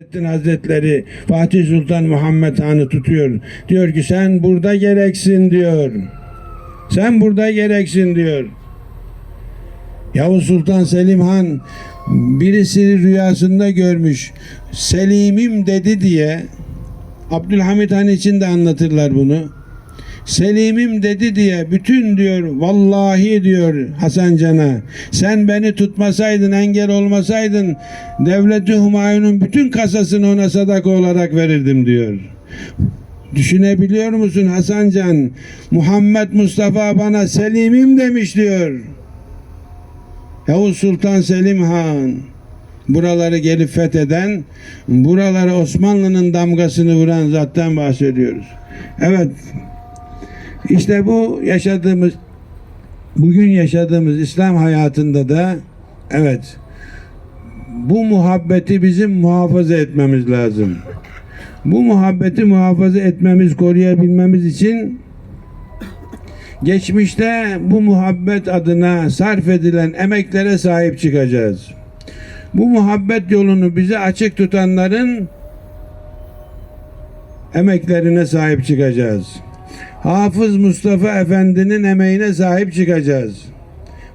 Nurettin Hazretleri Fatih Sultan Muhammed Han'ı tutuyor. Diyor ki sen burada gereksin diyor. Sen burada gereksin diyor. Yavuz Sultan Selim Han birisi rüyasında görmüş. Selim'im dedi diye Abdülhamit Han için de anlatırlar bunu. Selim'im dedi diye bütün diyor vallahi diyor Hasan Can'a sen beni tutmasaydın engel olmasaydın devleti Humayun'un bütün kasasını ona sadaka olarak verirdim diyor. Düşünebiliyor musun Hasan Can? Muhammed Mustafa bana Selim'im demiş diyor. Yavuz Sultan Selim Han buraları gelip fetheden, buralara Osmanlı'nın damgasını vuran zattan bahsediyoruz. Evet, işte bu yaşadığımız, bugün yaşadığımız İslam hayatında da evet, bu muhabbeti bizim muhafaza etmemiz lazım. Bu muhabbeti muhafaza etmemiz, koruyabilmemiz için geçmişte bu muhabbet adına sarf edilen emeklere sahip çıkacağız. Bu muhabbet yolunu bize açık tutanların emeklerine sahip çıkacağız. Hafız Mustafa Efendi'nin emeğine sahip çıkacağız.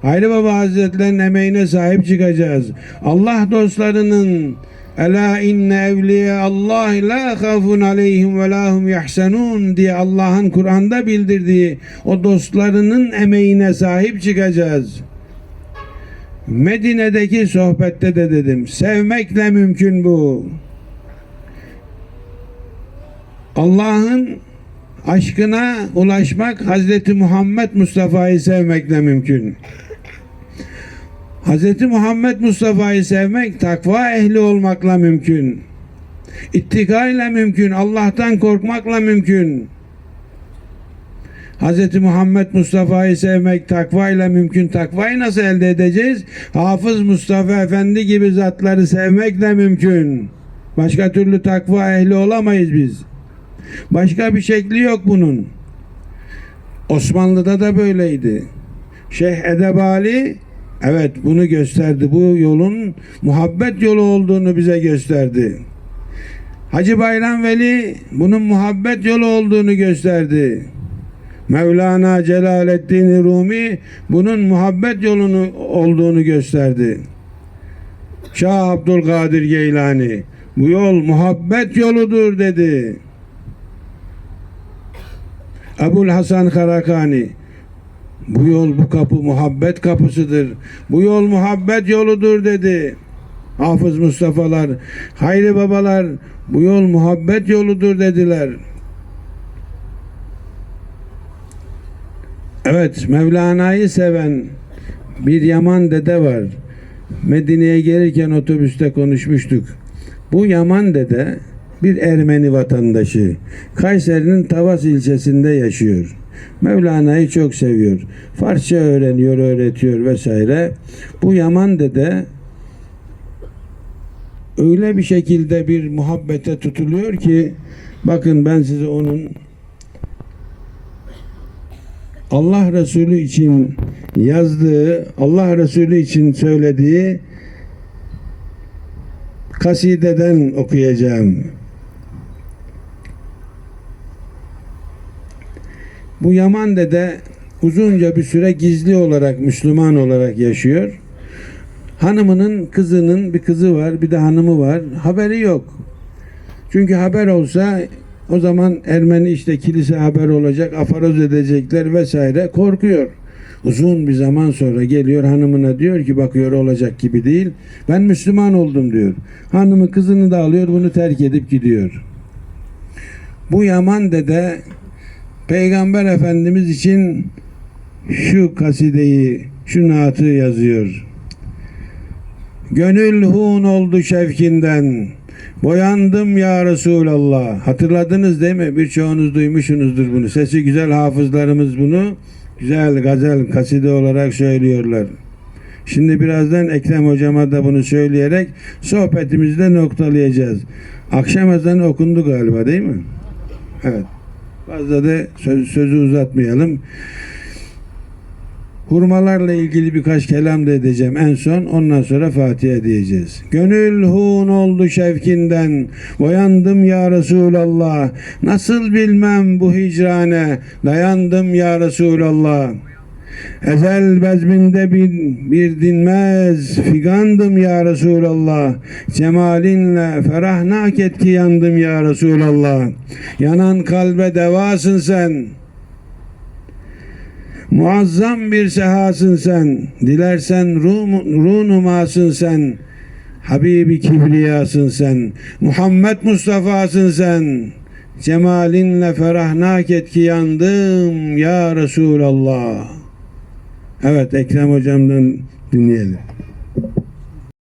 Hayri Baba Hazretleri'nin emeğine sahip çıkacağız. Allah dostlarının Ela inne evliye Allah la khafun aleyhim ve lahum yahsenun diye Allah'ın Kur'an'da bildirdiği o dostlarının emeğine sahip çıkacağız. Medine'deki sohbette de dedim. Sevmekle mümkün bu. Allah'ın aşkına ulaşmak Hazreti Muhammed Mustafa'yı sevmekle mümkün. Hazreti Muhammed Mustafa'yı sevmek takva ehli olmakla mümkün. İttika ile mümkün. Allah'tan korkmakla mümkün. Hz. Muhammed Mustafa'yı sevmek takva ile mümkün. Takvayı nasıl elde edeceğiz? Hafız Mustafa Efendi gibi zatları sevmekle mümkün. Başka türlü takva ehli olamayız biz. Başka bir şekli yok bunun. Osmanlı'da da böyleydi. Şeyh Edebali evet bunu gösterdi. Bu yolun muhabbet yolu olduğunu bize gösterdi. Hacı Bayram Veli bunun muhabbet yolu olduğunu gösterdi. Mevlana Celaleddin Rumi bunun muhabbet yolunu olduğunu gösterdi. Şah Abdülkadir Geylani bu yol muhabbet yoludur dedi. Ebul Hasan Karakani bu yol bu kapı muhabbet kapısıdır. Bu yol muhabbet yoludur dedi. Hafız Mustafa'lar, Hayri Babalar bu yol muhabbet yoludur dediler. Evet, Mevlana'yı seven bir Yaman dede var. Medine'ye gelirken otobüste konuşmuştuk. Bu Yaman dede bir Ermeni vatandaşı. Kayseri'nin Tavas ilçesinde yaşıyor. Mevlana'yı çok seviyor. Farsça öğreniyor, öğretiyor vesaire. Bu Yaman dede öyle bir şekilde bir muhabbete tutuluyor ki bakın ben size onun Allah Resulü için yazdığı, Allah Resulü için söylediği kasideden okuyacağım. Bu Yaman dede uzunca bir süre gizli olarak Müslüman olarak yaşıyor. Hanımının kızının bir kızı var, bir de hanımı var. Haberi yok. Çünkü haber olsa o zaman Ermeni işte kilise haber olacak, afaroz edecekler vesaire korkuyor. Uzun bir zaman sonra geliyor hanımına diyor ki bakıyor olacak gibi değil. Ben Müslüman oldum diyor. Hanımı kızını da alıyor bunu terk edip gidiyor. Bu Yaman dede Peygamber Efendimiz için şu kasideyi, şu naatı yazıyor. Gönül hun oldu şevkinden. Boyandım ya Resulallah. Hatırladınız değil mi? Birçoğunuz duymuşsunuzdur bunu. Sesi güzel hafızlarımız bunu güzel gazel kaside olarak söylüyorlar. Şimdi birazdan Ekrem hocama da bunu söyleyerek sohbetimizde noktalayacağız. Akşam ezanı okundu galiba değil mi? Evet. Fazla da söz, sözü uzatmayalım. Hurmalarla ilgili birkaç kelam da edeceğim en son. Ondan sonra Fatiha diyeceğiz. Gönül hun oldu şevkinden. Boyandım ya Resulallah. Nasıl bilmem bu hicrane. Dayandım ya Resulallah. Ezel bezminde bir, bir dinmez figandım ya Resulallah. Cemalinle ferahnak et ki yandım ya Resulallah. Yanan kalbe devasın sen. Muazzam bir sehasın sen. Dilersen ruh, ruh numasın sen. Habibi kibriyasın sen. Muhammed Mustafa'sın sen. Cemalinle ferahnak et ki yandım ya Resulallah. Evet Ekrem hocamdan dinleyelim.